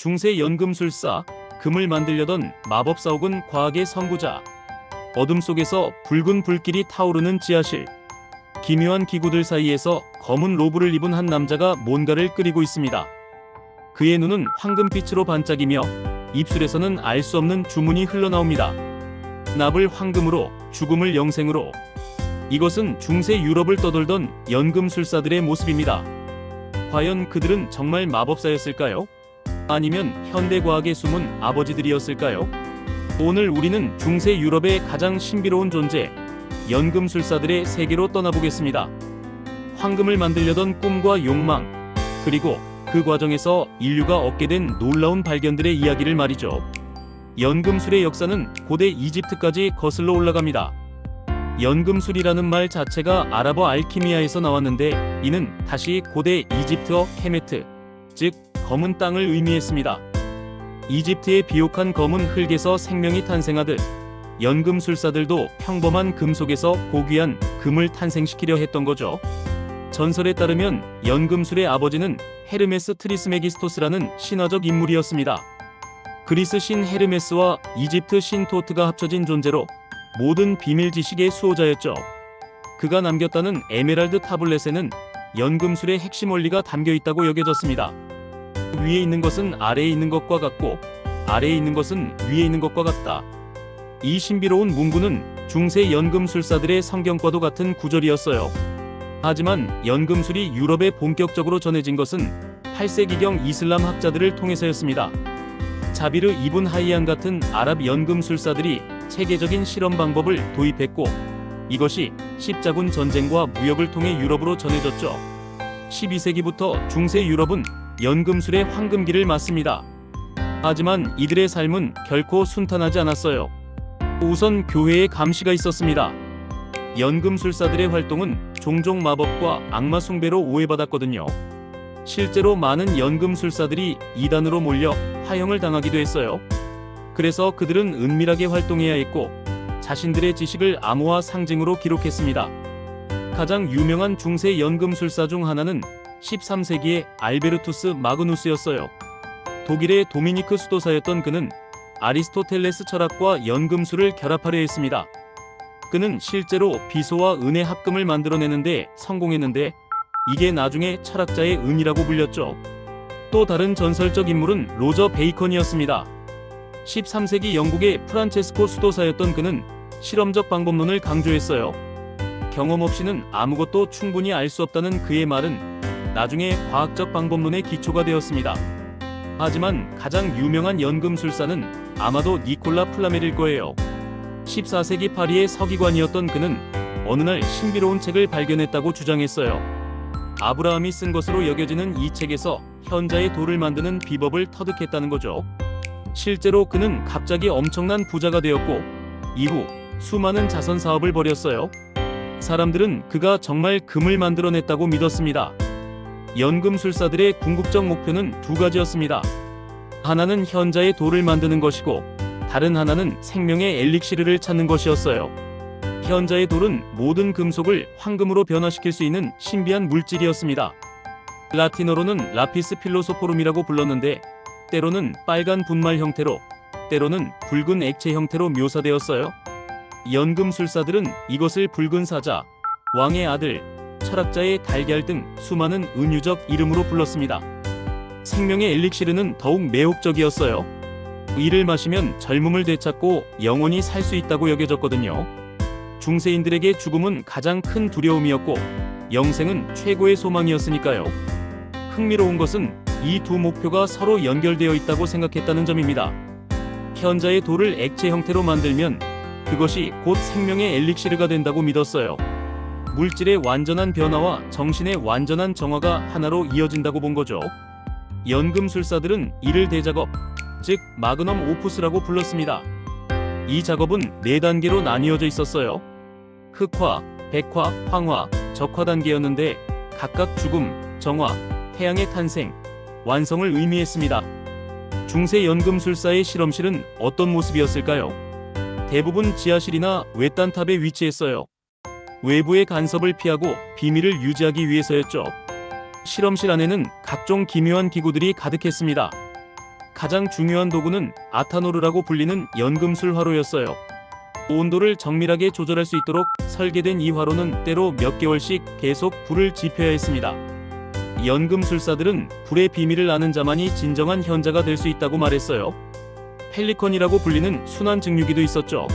중세 연금술사, 금을 만들려던 마법사 혹은 과학의 선구자. 어둠 속에서 붉은 불길이 타오르는 지하실. 기묘한 기구들 사이에서 검은 로브를 입은 한 남자가 뭔가를 끓이고 있습니다. 그의 눈은 황금빛으로 반짝이며 입술에서는 알 수 없는 주문이 흘러나옵니다. 납을 황금으로, 죽음을 영생으로. 이것은 중세 유럽을 떠돌던 연금술사들의 모습입니다. 과연 그들은 정말 마법사였을까요? 아니면 현대과학의 숨은 아버지들이었을까요? 오늘 우리는 중세 유럽의 가장 신비로운 존재, 연금술사들의 세계로 떠나보겠습니다. 황금을 만들려던 꿈과 욕망, 그리고 그 과정에서 인류가 얻게 된 놀라운 발견들의 이야기를 말이죠. 연금술의 역사는 고대 이집트까지 거슬러 올라갑니다. 연금술이라는 말 자체가 아랍어 알키미아에서 나왔는데 이는 다시 고대 이집트어 케메트, 즉 검은 땅을 의미했습니다. 이집트의 비옥한 검은 흙에서 생명이 탄생하듯 연금술사들도 평범한 금속에서 고귀한 금을 탄생시키려 했던 거죠. 전설에 따르면 연금술의 아버지는 헤르메스 트리스메기스토스라는 신화적 인물이었습니다. 그리스 신 헤르메스와 이집트 신 토트가 합쳐진 존재로 모든 비밀 지식의 수호자였죠. 그가 남겼다는 에메랄드 타블렛에는 연금술의 핵심 원리가 담겨 있다고 여겨졌습니다. 위에 있는 것은 아래에 있는 것과 같고 아래에 있는 것은 위에 있는 것과 같다. 이 신비로운 문구는 중세 연금술사들의 성경과도 같은 구절이었어요. 하지만 연금술이 유럽에 본격적으로 전해진 것은 8세기경 이슬람 학자들을 통해서였습니다. 자비르 이븐 하이안 같은 아랍 연금술사들이 체계적인 실험 방법을 도입했고 이것이 십자군 전쟁과 무역을 통해 유럽으로 전해졌죠. 12세기부터 중세 유럽은 연금술의 황금기를 맞습니다. 하지만 이들의 삶은 결코 순탄하지 않았어요. 우선 교회의 감시가 있었습니다. 연금술사들의 활동은 종종 마법과 악마 숭배로 오해받았거든요. 실제로 많은 연금술사들이 이단으로 몰려 화형을 당하기도 했어요. 그래서 그들은 은밀하게 활동해야 했고 자신들의 지식을 암호화 상징으로 기록했습니다. 가장 유명한 중세 연금술사 중 하나는 13세기의 알베르투스 마그누스였어요. 독일의 도미니크 수도사였던 그는 아리스토텔레스 철학과 연금술을 결합하려 했습니다. 그는 실제로 비소와 은의 합금을 만들어내는데 성공했는데 이게 나중에 철학자의 은이라고 불렸죠. 또 다른 전설적 인물은 로저 베이컨이었습니다. 13세기 영국의 프란체스코 수도사였던 그는 실험적 방법론을 강조했어요. 경험 없이는 아무것도 충분히 알 수 없다는 그의 말은 나중에 과학적 방법론의 기초가 되었습니다. 하지만 가장 유명한 연금술사는 아마도 니콜라 플라멜일 거예요. 14세기 파리의 서기관이었던 그는 어느 날 신비로운 책을 발견했다고 주장했어요. 아브라함이 쓴 것으로 여겨지는 이 책에서 현자의 돌을 만드는 비법을 터득했다는 거죠. 실제로 그는 갑자기 엄청난 부자가 되었고 이후 수많은 자선 사업을 벌였어요. 사람들은 그가 정말 금을 만들어냈다고 믿었습니다. 연금술사들의 궁극적 목표는 두 가지였습니다. 하나는 현자의 돌을 만드는 것이고 다른 하나는 생명의 엘릭시르를 찾는 것이었어요. 현자의 돌은 모든 금속을 황금으로 변화시킬 수 있는 신비한 물질이었습니다. 라틴어로는 라피스 필로소포름이라고 불렀는데 때로는 빨간 분말 형태로 때로는 붉은 액체 형태로 묘사되었어요. 연금술사들은 이것을 붉은 사자, 왕의 아들, 철학자의 달걀 등 수많은 은유적 이름으로 불렀습니다. 생명의 엘릭시르는 더욱 매혹적이었어요. 이를 마시면 젊음을 되찾고 영원히 살 수 있다고 여겨졌거든요. 중세인들에게 죽음은 가장 큰 두려움이었고 영생은 최고의 소망이었으니까요. 흥미로운 것은 이 두 목표가 서로 연결되어 있다고 생각했다는 점입니다. 현자의 돌을 액체 형태로 만들면 그것이 곧 생명의 엘릭시르가 된다고 믿었어요. 물질의 완전한 변화와 정신의 완전한 정화가 하나로 이어진다고 본 거죠. 연금술사들은 이를 대작업, 즉 마그넘 오푸스라고 불렀습니다. 이 작업은 네 단계로 나뉘어져 있었어요. 흑화, 백화, 황화, 적화 단계였는데 각각 죽음, 정화, 태양의 탄생, 완성을 의미했습니다. 중세 연금술사의 실험실은 어떤 모습이었을까요? 대부분 지하실이나 외딴 탑에 위치했어요. 외부의 간섭을 피하고 비밀을 유지하기 위해서였죠. 실험실 안에는 각종 기묘한 기구들이 가득했습니다. 가장 중요한 도구는 아타노르라고 불리는 연금술 화로였어요. 온도를 정밀하게 조절할 수 있도록 설계된 이 화로는 때로 몇 개월씩 계속 불을 지펴야 했습니다. 연금술사들은 불의 비밀을 아는 자만이 진정한 현자가 될 수 있다고 말했어요. 펠리컨이라고 불리는 순환 증류기도 있었죠.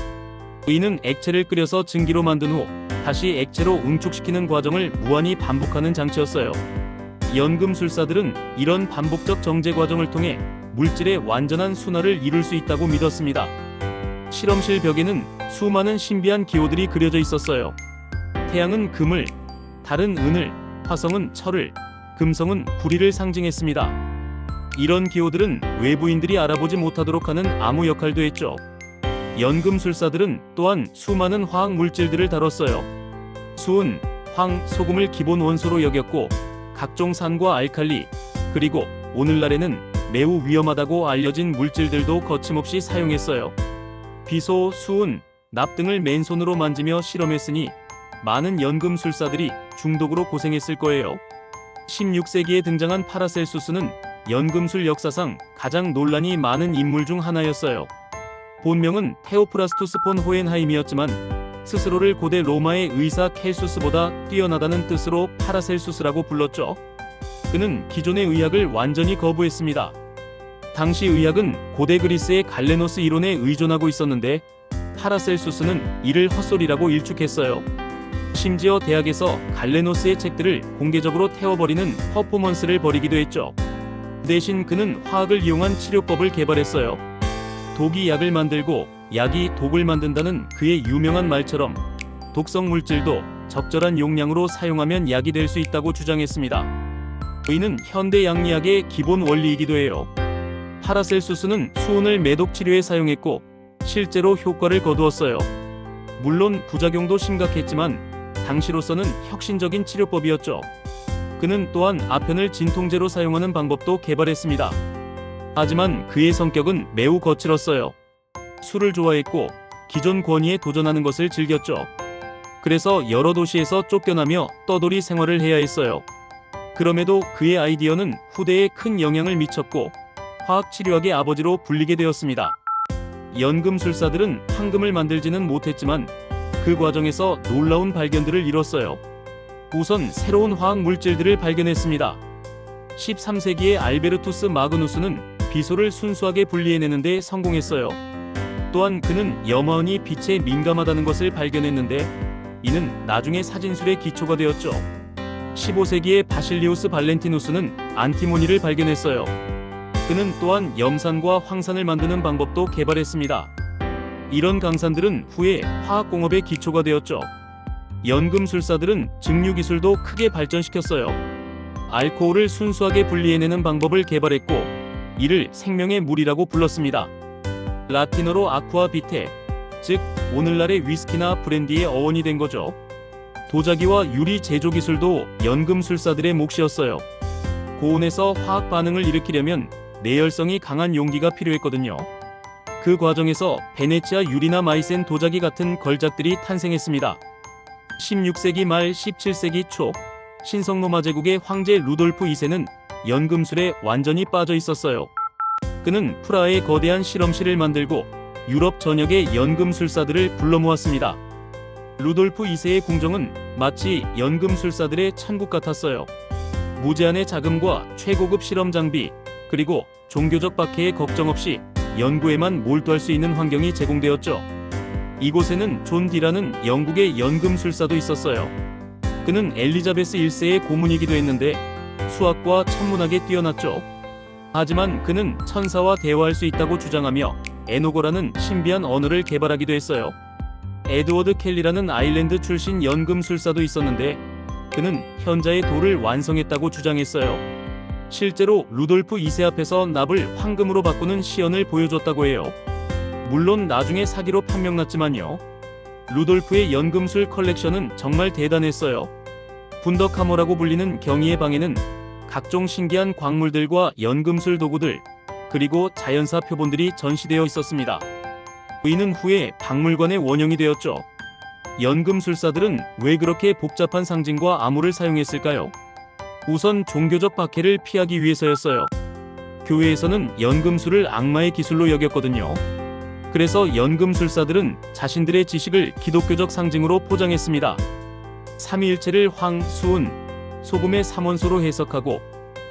이는 액체를 끓여서 증기로 만든 후 다시 액체로 응축시키는 과정을 무한히 반복하는 장치였어요. 연금술사들은 이런 반복적 정제 과정을 통해 물질의 완전한 순화를 이룰 수 있다고 믿었습니다. 실험실 벽에는 수많은 신비한 기호들이 그려져 있었어요. 태양은 금을, 달은 은을, 화성은 철을, 금성은 구리를 상징했습니다. 이런 기호들은 외부인들이 알아보지 못하도록 하는 암호 역할도 했죠. 연금술사들은 또한 수많은 화학 물질들을 다뤘어요. 수은, 황, 소금을 기본 원소로 여겼고 각종 산과 알칼리, 그리고 오늘날에는 매우 위험하다고 알려진 물질들도 거침없이 사용했어요. 비소, 수은, 납 등을 맨손으로 만지며 실험했으니 많은 연금술사들이 중독으로 고생했을 거예요. 16세기에 등장한 파라셀수스는 연금술 역사상 가장 논란이 많은 인물 중 하나였어요. 본명은 테오프라스투스 폰 호헨하임이었지만 스스로를 고대 로마의 의사 켈수스보다 뛰어나다는 뜻으로 파라셀수스라고 불렀죠. 그는 기존의 의학을 완전히 거부했습니다. 당시 의학은 고대 그리스의 갈레노스 이론에 의존하고 있었는데 파라셀수스는 이를 헛소리라고 일축했어요. 심지어 대학에서 갈레노스의 책들을 공개적으로 태워버리는 퍼포먼스를 벌이기도 했죠. 대신 그는 화학을 이용한 치료법을 개발했어요. 독이 약을 만들고 약이 독을 만든다는 그의 유명한 말처럼 독성 물질도 적절한 용량으로 사용하면 약이 될 수 있다고 주장했습니다. 이는 현대 양리학의 기본 원리이기도 해요. 파라셀수스는 수은을 매독 치료에 사용했고 실제로 효과를 거두었어요. 물론 부작용도 심각했지만 당시로서는 혁신적인 치료법이었죠. 그는 또한 아편을 진통제로 사용하는 방법도 개발했습니다. 하지만 그의 성격은 매우 거칠었어요. 술을 좋아했고 기존 권위에 도전하는 것을 즐겼죠. 그래서 여러 도시에서 쫓겨나며 떠돌이 생활을 해야 했어요. 그럼에도 그의 아이디어는 후대에 큰 영향을 미쳤고 화학 치료학의 아버지로 불리게 되었습니다. 연금술사들은 황금을 만들지는 못했지만 그 과정에서 놀라운 발견들을 이뤘어요. 우선 새로운 화학 물질들을 발견했습니다. 13세기의 알베르투스 마그누스는 비소를 순수하게 분리해내는데 성공했어요. 또한 그는 염화원이 빛에 민감하다는 것을 발견했는데 이는 나중에 사진술의 기초가 되었죠. 15세기의 바실리우스 발렌티누스는 안티모니를 발견했어요. 그는 또한 염산과 황산을 만드는 방법도 개발했습니다. 이런 강산들은 후에 화학공업의 기초가 되었죠. 연금술사들은 증류 기술도 크게 발전시켰어요. 알코올을 순수하게 분리해내는 방법을 개발했고 이를 생명의 물이라고 불렀습니다. 라틴어로 아쿠아 비테, 즉 오늘날의 위스키나 브랜디의 어원이 된 거죠. 도자기와 유리 제조 기술도 연금술사들의 몫이었어요. 고온에서 화학 반응을 일으키려면 내열성이 강한 용기가 필요했거든요. 그 과정에서 베네치아 유리나 마이센 도자기 같은 걸작들이 탄생했습니다. 16세기 말 17세기 초 신성로마 제국의 황제 루돌프 2세는 연금술에 완전히 빠져 있었어요. 그는 프라하에 거대한 실험실을 만들고 유럽 전역의 연금술사들을 불러 모았습니다. 루돌프 2세의 궁정은 마치 연금술사들의 천국 같았어요. 무제한의 자금과 최고급 실험 장비, 그리고 종교적 박해에 걱정 없이 연구에만 몰두할 수 있는 환경이 제공되었죠. 이곳에는 존 디라는 영국의 연금술사도 있었어요. 그는 엘리자베스 1세의 고문이기도 했는데 수학과 천문학에 뛰어났죠. 하지만 그는 천사와 대화할 수 있다고 주장하며 에노고라는 신비한 언어를 개발하기도 했어요. 에드워드 켈리라는 아일랜드 출신 연금술사도 있었는데 그는 현자의 돌을 완성했다고 주장했어요. 실제로 루돌프 2세 앞에서 납을 황금으로 바꾸는 시연을 보여줬다고 해요. 물론 나중에 사기로 판명났지만요. 루돌프의 연금술 컬렉션은 정말 대단했어요. 분더카머라고 불리는 경이의 방에는 각종 신기한 광물들과 연금술 도구들, 그리고 자연사 표본들이 전시되어 있었습니다. 이는 후에 박물관의 원형이 되었죠. 연금술사들은 왜 그렇게 복잡한 상징과 암호를 사용했을까요? 우선 종교적 박해를 피하기 위해서였어요. 교회에서는 연금술을 악마의 기술로 여겼거든요. 그래서 연금술사들은 자신들의 지식을 기독교적 상징으로 포장했습니다. 삼위일체를 황, 수은, 소금의 삼원소로 해석하고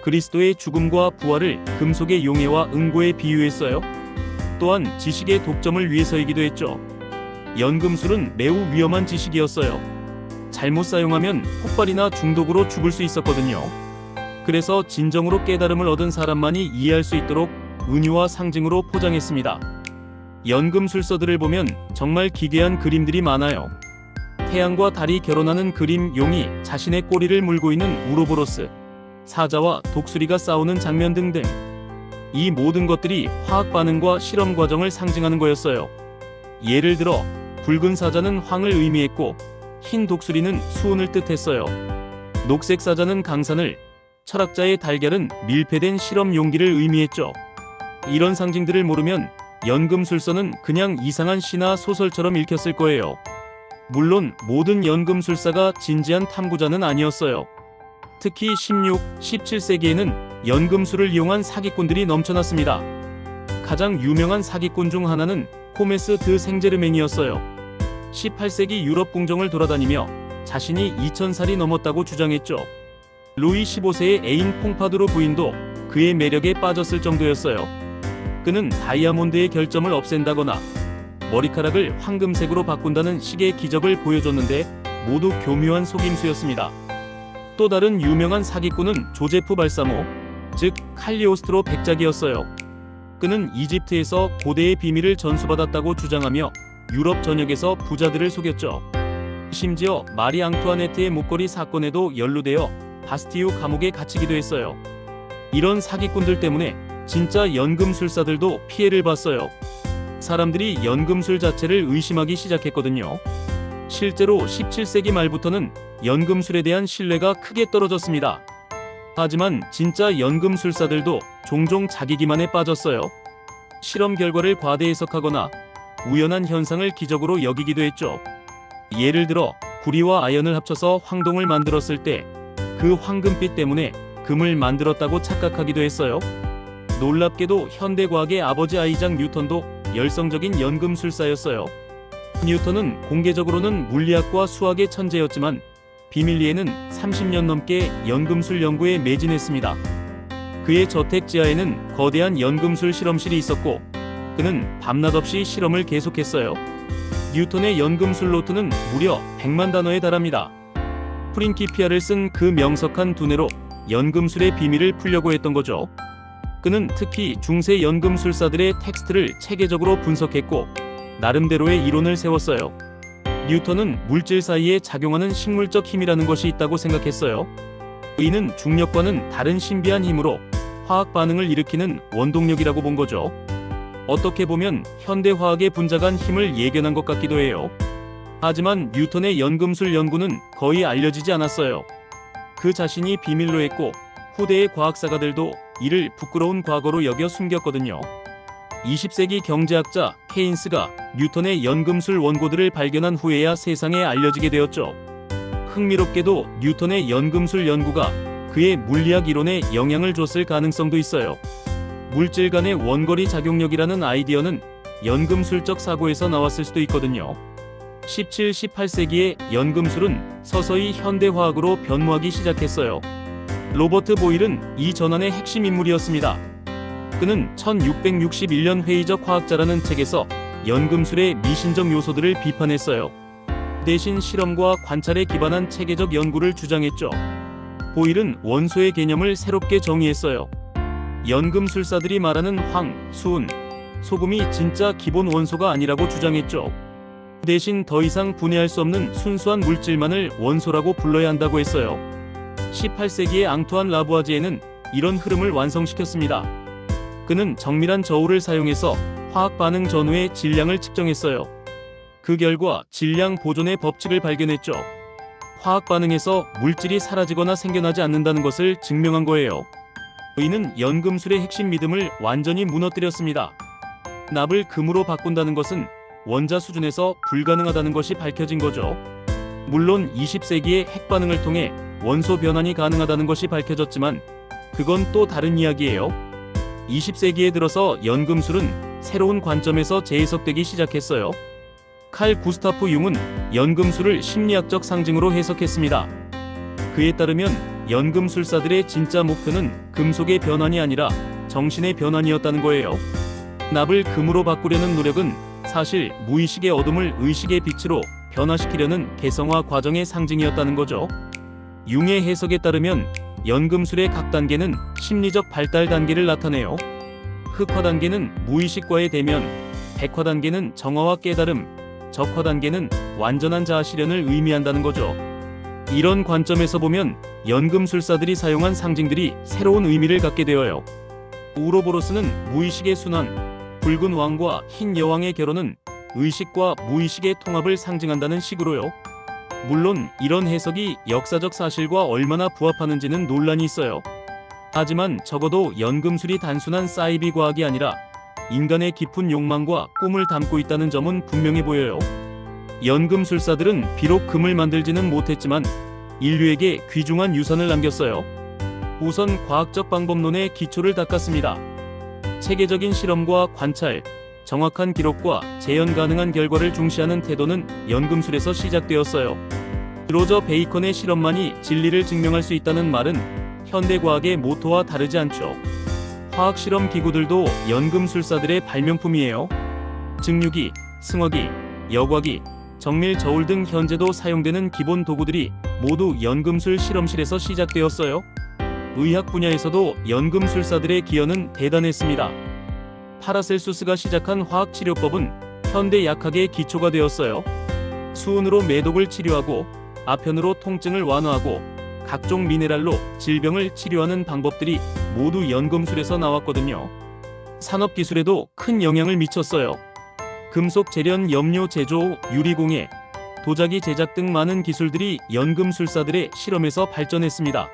그리스도의 죽음과 부활을 금속의 용해와 응고에 비유했어요. 또한 지식의 독점을 위해서이기도 했죠. 연금술은 매우 위험한 지식이었어요. 잘못 사용하면 폭발이나 중독으로 죽을 수 있었거든요. 그래서 진정으로 깨달음을 얻은 사람만이 이해할 수 있도록 은유와 상징으로 포장했습니다. 연금술서들을 보면 정말 기괴한 그림들이 많아요. 태양과 달이 결혼하는 그림 용이 자신의 꼬리를 물고 있는 우로보로스, 사자와 독수리가 싸우는 장면 등등. 이 모든 것들이 화학 반응과 실험 과정을 상징하는 거였어요. 예를 들어 붉은 사자는 황을 의미했고 흰 독수리는 수온을 뜻했어요. 녹색 사자는 강산을, 철학자의 달걀은 밀폐된 실험 용기를 의미했죠. 이런 상징들을 모르면 연금술서는 그냥 이상한 시나 소설처럼 읽혔을 거예요. 물론 모든 연금술사가 진지한 탐구자는 아니었어요. 특히 16, 17세기에는 연금술을 이용한 사기꾼들이 넘쳐났습니다. 가장 유명한 사기꾼 중 하나는 코메스 드 생제르맹이었어요. 18세기 유럽 궁정을 돌아다니며 자신이 2000살이 넘었다고 주장했죠. 루이 15세의 애인 퐁파두르 부인도 그의 매력에 빠졌을 정도였어요. 그는 다이아몬드의 결점을 없앤다거나 머리카락을 황금색으로 바꾼다는 식의 기적을 보여줬는데 모두 교묘한 속임수였습니다. 또 다른 유명한 사기꾼은 조제프 발사모, 즉 칼리오스트로 백작이었어요. 그는 이집트에서 고대의 비밀을 전수받았다고 주장하며 유럽 전역에서 부자들을 속였죠. 심지어 마리 앙투아네트의 목걸이 사건에도 연루되어 바스티유 감옥에 갇히기도 했어요. 이런 사기꾼들 때문에 진짜 연금술사들도 피해를 봤어요. 사람들이 연금술 자체를 의심하기 시작했거든요. 실제로 17세기 말부터는 연금술에 대한 신뢰가 크게 떨어졌습니다. 하지만 진짜 연금술사들도 종종 자기 기만에 빠졌어요. 실험 결과를 과대 해석하거나 우연한 현상을 기적으로 여기기도 했죠. 예를 들어 구리와 아연을 합쳐서 황동을 만들었을 때 그 황금빛 때문에 금을 만들었다고 착각하기도 했어요. 놀랍게도 현대과학의 아버지 아이작 뉴턴도 열성적인 연금술사였어요. 뉴턴은 공개적으로는 물리학과 수학의 천재였지만 비밀리에는 30년 넘게 연금술 연구에 매진했습니다. 그의 저택 지하에는 거대한 연금술 실험실이 있었고 그는 밤낮 없이 실험을 계속했어요. 뉴턴의 연금술 노트는 무려 100만 단어에 달합니다. 프린키피아를 쓴 그 명석한 두뇌로 연금술의 비밀을 풀려고 했던 거죠. 그는 특히 중세 연금술사들의 텍스트를 체계적으로 분석했고 나름대로의 이론을 세웠어요. 뉴턴은 물질 사이에 작용하는 식물적 힘이라는 것이 있다고 생각했어요. 이는 중력과는 다른 신비한 힘으로 화학 반응을 일으키는 원동력이라고 본 거죠. 어떻게 보면 현대 화학의 분자간 힘을 예견한 것 같기도 해요. 하지만 뉴턴의 연금술 연구는 거의 알려지지 않았어요. 그 자신이 비밀로 했고 후대의 과학사가들도 이를 부끄러운 과거로 여겨 숨겼거든요. 20세기 경제학자 케인스가 뉴턴의 연금술 원고들을 발견한 후에야 세상에 알려지게 되었죠. 흥미롭게도 뉴턴의 연금술 연구가 그의 물리학 이론에 영향을 줬을 가능성도 있어요. 물질 간의 원거리 작용력이라는 아이디어는 연금술적 사고에서 나왔을 수도 있거든요. 17, 18세기에 연금술은 서서히 현대화학으로 변모하기 시작했어요. 로버트 보일은 이 전환의 핵심 인물이었습니다. 그는 1661년 회의적 화학자라는 책에서 연금술의 미신적 요소들을 비판했어요. 대신 실험과 관찰에 기반한 체계적 연구를 주장했죠. 보일은 원소의 개념을 새롭게 정의했어요. 연금술사들이 말하는 황, 수은, 소금이 진짜 기본 원소가 아니라고 주장했죠. 대신 더 이상 분해할 수 없는 순수한 물질만을 원소라고 불러야 한다고 했어요. 18세기의 앙투안 라부아지에는 이런 흐름을 완성시켰습니다. 그는 정밀한 저울을 사용해서 화학 반응 전후의 질량을 측정했어요. 그 결과 질량 보존의 법칙을 발견했죠. 화학 반응에서 물질이 사라지거나 생겨나지 않는다는 것을 증명한 거예요. 이는 연금술의 핵심 믿음을 완전히 무너뜨렸습니다. 납을 금으로 바꾼다는 것은 원자 수준에서 불가능하다는 것이 밝혀진 거죠. 물론 20세기의 핵 반응을 통해 원소 변환이 가능하다는 것이 밝혀졌지만 그건 또 다른 이야기예요. 20세기에 들어서 연금술은 새로운 관점에서 재해석되기 시작했어요. 칼 구스타프 융은 연금술을 심리학적 상징으로 해석했습니다. 그에 따르면 연금술사들의 진짜 목표는 금속의 변환이 아니라 정신의 변환이었다는 거예요. 납을 금으로 바꾸려는 노력은 사실 무의식의 어둠을 의식의 빛으로 변화시키려는 개성화 과정의 상징이었다는 거죠. 융의 해석에 따르면 연금술의 각 단계는 심리적 발달 단계를 나타내요. 흑화 단계는 무의식과의 대면, 백화 단계는 정화와 깨달음, 적화 단계는 완전한 자아 실현을 의미한다는 거죠. 이런 관점에서 보면 연금술사들이 사용한 상징들이 새로운 의미를 갖게 되어요. 우로보로스는 무의식의 순환, 붉은 왕과 흰 여왕의 결혼은 의식과 무의식의 통합을 상징한다는 식으로요. 물론 이런 해석이 역사적 사실과 얼마나 부합하는지는 논란이 있어요. 하지만 적어도 연금술이 단순한 사이비 과학이 아니라 인간의 깊은 욕망과 꿈을 담고 있다는 점은 분명해 보여요. 연금술사들은 비록 금을 만들지는 못했지만 인류에게 귀중한 유산을 남겼어요. 우선 과학적 방법론의 기초를 닦았습니다. 체계적인 실험과 관찰, 정확한 기록과 재현 가능한 결과를 중시하는 태도는 연금술에서 시작되었어요. 로저 베이컨의 실험만이 진리를 증명할 수 있다는 말은 현대 과학의 모토와 다르지 않죠. 화학 실험 기구들도 연금술사들의 발명품이에요. 증류기, 승화기, 여과기, 정밀 저울 등 현재도 사용되는 기본 도구들이 모두 연금술 실험실에서 시작되었어요. 의학 분야에서도 연금술사들의 기여는 대단했습니다. 파라셀수스가 시작한 화학 치료법은 현대 약학의 기초가 되었어요. 수은으로 매독을 치료하고 아편으로 통증을 완화하고 각종 미네랄로 질병을 치료하는 방법들이 모두 연금술에서 나왔거든요. 산업 기술에도 큰 영향을 미쳤어요. 금속 재련, 염료 제조, 유리공예, 도자기 제작 등 많은 기술들이 연금술사들의 실험에서 발전했습니다.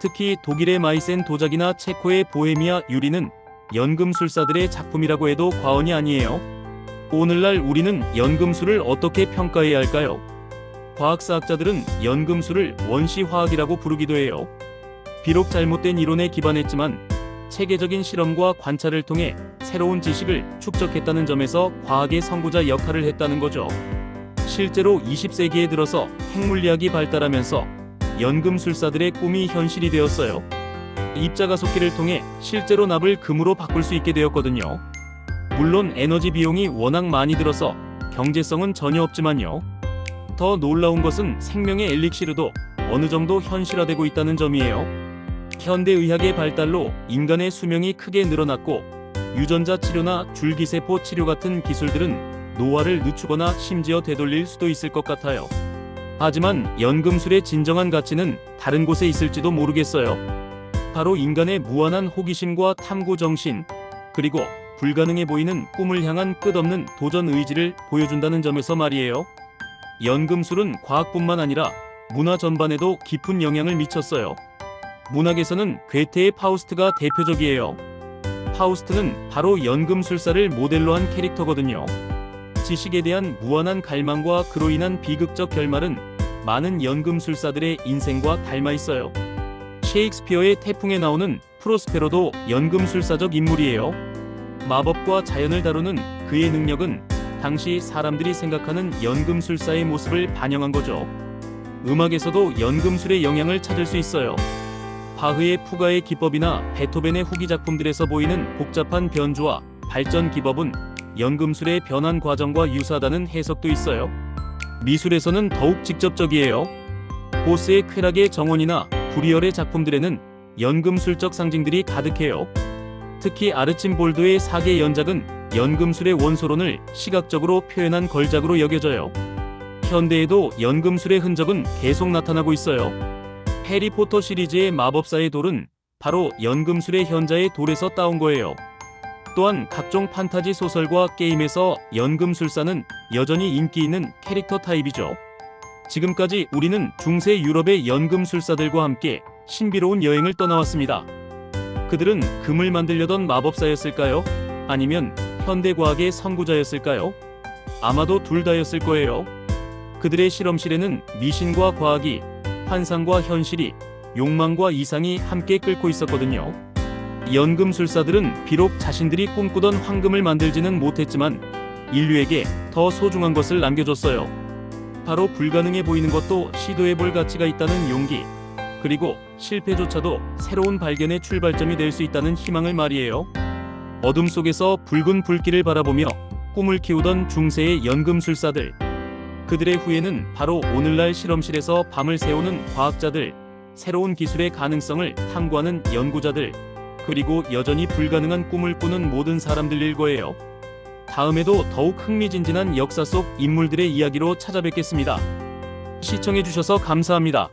특히 독일의 마이센 도자기나 체코의 보헤미아 유리는 연금술사들의 작품이라고 해도 과언이 아니에요. 오늘날 우리는 연금술을 어떻게 평가해야 할까요? 과학사학자들은 연금술을 원시화학이라고 부르기도 해요. 비록 잘못된 이론에 기반했지만 체계적인 실험과 관찰을 통해 새로운 지식을 축적했다는 점에서 과학의 선구자 역할을 했다는 거죠. 실제로 20세기에 들어서 핵물리학이 발달하면서 연금술사들의 꿈이 현실이 되었어요. 입자가속기를 통해 실제로 납을 금으로 바꿀 수 있게 되었거든요. 물론 에너지 비용이 워낙 많이 들어서 경제성은 전혀 없지만요. 더 놀라운 것은 생명의 엘릭시르도 어느 정도 현실화되고 있다는 점이에요. 현대 의학의 발달로 인간의 수명이 크게 늘어났고 유전자 치료나 줄기세포 치료 같은 기술들은 노화를 늦추거나 심지어 되돌릴 수도 있을 것 같아요. 하지만 연금술의 진정한 가치는 다른 곳에 있을지도 모르겠어요. 바로 인간의 무한한 호기심과 탐구 정신, 그리고 불가능해 보이는 꿈을 향한 끝없는 도전 의지를 보여준다는 점에서 말이에요. 연금술은 과학뿐만 아니라 문화 전반에도 깊은 영향을 미쳤어요. 문학에서는 괴테의 파우스트가 대표적이에요. 파우스트는 바로 연금술사를 모델로 한 캐릭터거든요. 지식에 대한 무한한 갈망과 그로 인한 비극적 결말은 많은 연금술사들의 인생과 닮아 있어요. 셰익스피어의 태풍에 나오는 프로스페로도 연금술사적 인물이에요. 마법과 자연을 다루는 그의 능력은 당시 사람들이 생각하는 연금술사의 모습을 반영한 거죠. 음악에서도 연금술의 영향을 찾을 수 있어요. 바흐의 푸가의 기법이나 베토벤의 후기 작품들에서 보이는 복잡한 변주와 발전 기법은 연금술의 변환 과정과 유사하다는 해석도 있어요. 미술에서는 더욱 직접적이에요. 보스의 쾌락의 정원이나 브리얼의 작품들에는 연금술적 상징들이 가득해요. 특히 아르침볼드의 사계 연작은 연금술의 원소론을 시각적으로 표현한 걸작으로 여겨져요. 현대에도 연금술의 흔적은 계속 나타나고 있어요. 해리포터 시리즈의 마법사의 돌은 바로 연금술의 현자의 돌에서 따온 거예요. 또한 각종 판타지 소설과 게임에서 연금술사는 여전히 인기 있는 캐릭터 타입이죠. 지금까지 우리는 중세 유럽의 연금술사들과 함께 신비로운 여행을 떠나왔습니다. 그들은 금을 만들려던 마법사였을까요? 아니면 현대과학의 선구자였을까요? 아마도 둘 다였을 거예요. 그들의 실험실에는 미신과 과학이, 환상과 현실이, 욕망과 이상이 함께 끓고 있었거든요. 연금술사들은 비록 자신들이 꿈꾸던 황금을 만들지는 못했지만 인류에게 더 소중한 것을 남겨줬어요. 바로 불가능해 보이는 것도 시도해볼 가치가 있다는 용기, 그리고 실패조차도 새로운 발견의 출발점이 될 수 있다는 희망을 말이에요. 어둠 속에서 붉은 불길을 바라보며 꿈을 키우던 중세의 연금술사들. 그들의 후예는 바로 오늘날 실험실에서 밤을 새우는 과학자들, 새로운 기술의 가능성을 탐구하는 연구자들, 그리고 여전히 불가능한 꿈을 꾸는 모든 사람들일 거예요. 다음에도 더욱 흥미진진한 역사 속 인물들의 이야기로 찾아뵙겠습니다. 시청해주셔서 감사합니다.